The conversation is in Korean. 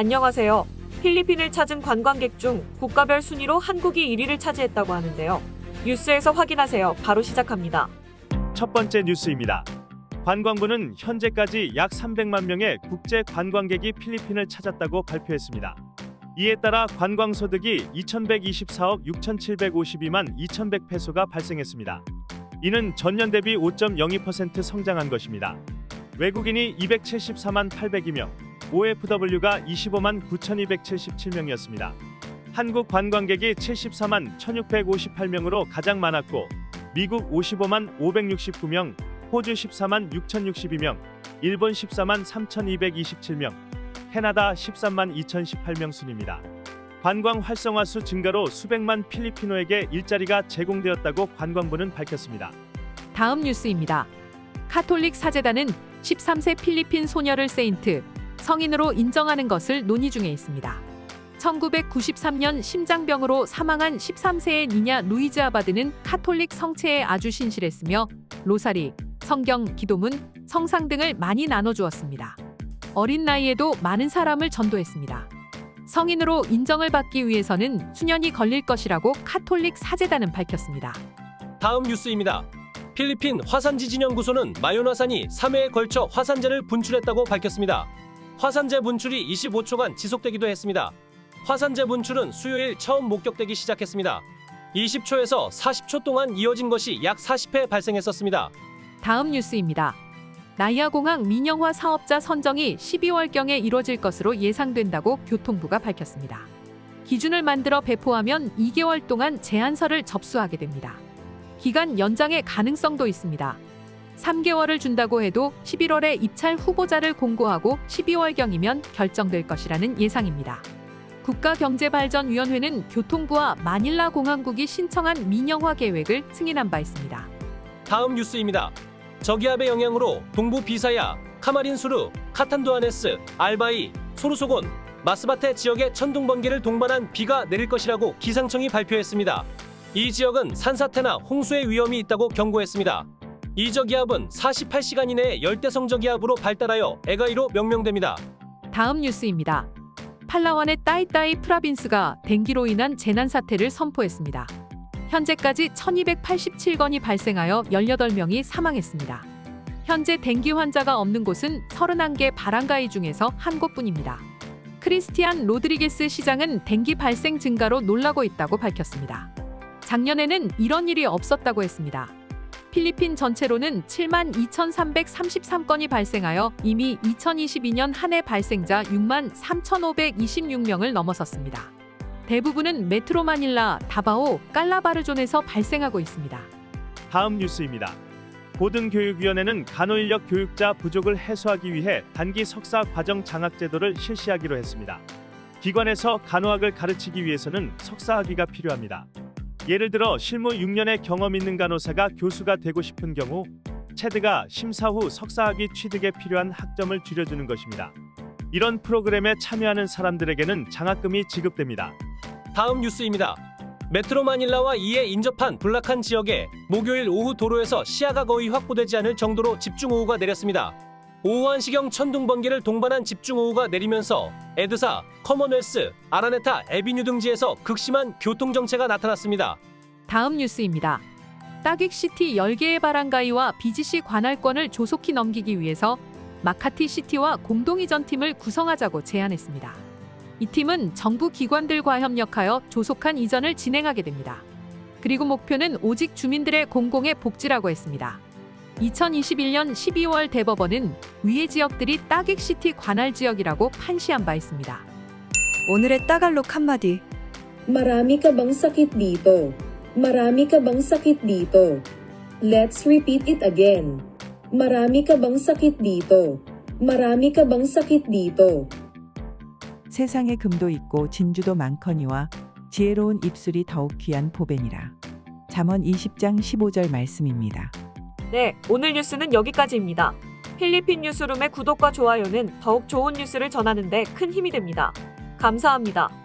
안녕하세요. 필리핀을 찾은 관광객 중 국가별 순위로 한국이 1위를 차지했다고 하는데요. 뉴스에서 확인하세요. 바로 시작합니다. 첫 번째 뉴스입니다. 관광부는 현재까지 약 300만 명의 국제 관광객이 필리핀을 찾았다고 발표했습니다. 이에 따라 관광 소득이 2,124억 6,752만 2,100 페소가 발생했습니다. 이는 전년 대비 5.02% 성장한 것입니다. 외국인이 274만 800이며 OFW가 25만 9,277명이었습니다. 한국 관광객이 74만 1,658명으로 가장 많았고 미국 55만 569명, 호주 14만 6,062명, 일본 14만 3,227명, 캐나다 13만 2,018명 순입니다. 관광 활성화 수 증가로 수백만 필리피노에게 일자리가 제공되었다고 관광부는 밝혔습니다. 다음 뉴스입니다. 카톨릭 사제단은 13세 필리핀 소녀를 세인트, 성인으로 인정하는 것을 논의 중에 있습니다. 1993년 심장병으로 사망한 13세의 니냐 루이즈 아바드는 카톨릭 성체에 아주 신실했으며 로사리, 성경, 기도문, 성상 등을 많이 나눠주었습니다. 어린 나이에도 많은 사람을 전도했습니다. 성인으로 인정을 받기 위해서는 수년이 걸릴 것이라고 카톨릭 사제단은 밝혔습니다. 다음 뉴스입니다. 필리핀 화산지진 연구소는 마요나산이 3회에 걸쳐 화산재를 분출했다고 밝혔습니다. 화산재 분출이 25초간 지속되기도 했습니다. 화산재 분출은 수요일 처음 목격되기 시작했습니다. 20초에서 40초 동안 이어진 것이 약 40회 발생했었습니다. 다음 뉴스입니다. 나이아공항 민영화 사업자 선정이 12월경에 이뤄질 것으로 예상된다고 교통부가 밝혔습니다. 기준을 만들어 배포하면 2개월 동안 제안서를 접수하게 됩니다. 기간 연장의 가능성도 있습니다. 3개월을 준다고 해도 11월에 입찰 후보자를 공고하고 12월경이면 결정될 것이라는 예상입니다. 국가경제발전위원회는 교통부와 마닐라 공항국이 신청한 민영화 계획을 승인한 바 있습니다. 다음 뉴스입니다. 저기압의 영향으로 동부 비사야, 카마린수르, 카탄두아네스, 알바이, 소르소곤, 마스바테 지역에 천둥 번개를 동반한 비가 내릴 것이라고 기상청이 발표했습니다. 이 지역은 산사태나 홍수의 위험이 있다고 경고했습니다. 이 저기압은 48시간 이내에 열대성 저기압으로 발달하여 에가이로 명명됩니다. 다음 뉴스입니다. 팔라완의 따이따이 프라빈스가 댕기로 인한 재난 사태를 선포했습니다. 현재까지 1287건이 발생하여 18명이 사망했습니다. 현재 댕기 환자가 없는 곳은 31개 바랑가이 중에서 한 곳뿐입니다. 크리스티안 로드리게스 시장은 댕기 발생 증가로 놀라고 있다고 밝혔습니다. 작년에는 이런 일이 없었다고 했습니다. 필리핀 전체로는 7만 2,333건이 발생하여 이미 2022년 한 해 발생자 6만 3,526명을 넘어섰습니다. 대부분은 메트로 마닐라, 다바오, 깔라바르존에서 발생하고 있습니다. 다음 뉴스입니다. 고등교육위원회는 간호인력 교육자 부족을 해소하기 위해 단기 석사 과정 장학 제도를 실시하기로 했습니다. 기관에서 간호학을 가르치기 위해서는 석사학위가 필요합니다. 예를 들어 실무 6년의 경험 있는 간호사가 교수가 되고 싶은 경우 체드가 심사 후 석사학위 취득에 필요한 학점을 줄여주는 것입니다. 이런 프로그램에 참여하는 사람들에게는 장학금이 지급됩니다. 다음 뉴스입니다. 메트로 마닐라와 이에 인접한 불락한 지역에 목요일 오후 도로에서 시야가 거의 확보되지 않을 정도로 집중호우가 내렸습니다. 오후한시경 천둥 번개를 동반한 집중호우가 내리면서 에드사, 커먼웰스, 아라네타, 에비뉴 등지에서 극심한 교통정체가 나타났습니다. 다음 뉴스입니다. 따객시티 10개의 바랑가이와 BGC 관할권을 조속히 넘기기 위해서 마카티 시티와 공동 이전팀을 구성하자고 제안했습니다. 이 팀은 정부 기관들과 협력하여 조속한 이전을 진행하게 됩니다. 그리고 목표는 오직 주민들의 공공의 복지라고 했습니다. 2021년 12월 대법원은 위의 지역들이 따객시티 관할 지역이라고 판시한 바 있습니다. 오늘의 따갈록 한마디. Marami ka bang sakit dito? Marami ka bang sakit dito? Let's repeat it again. Marami ka bang sakit dito? Marami ka bang sakit dito? 세상에 금도 있고 진주도 많거니와 지혜로운 입술이 더욱 귀한 보배니라. 잠언 20장 15절 말씀입니다. 네, 오늘 뉴스는 여기까지입니다. 필리핀 뉴스룸의 구독과 좋아요는 더욱 좋은 뉴스를 전하는데 큰 힘이 됩니다. 감사합니다.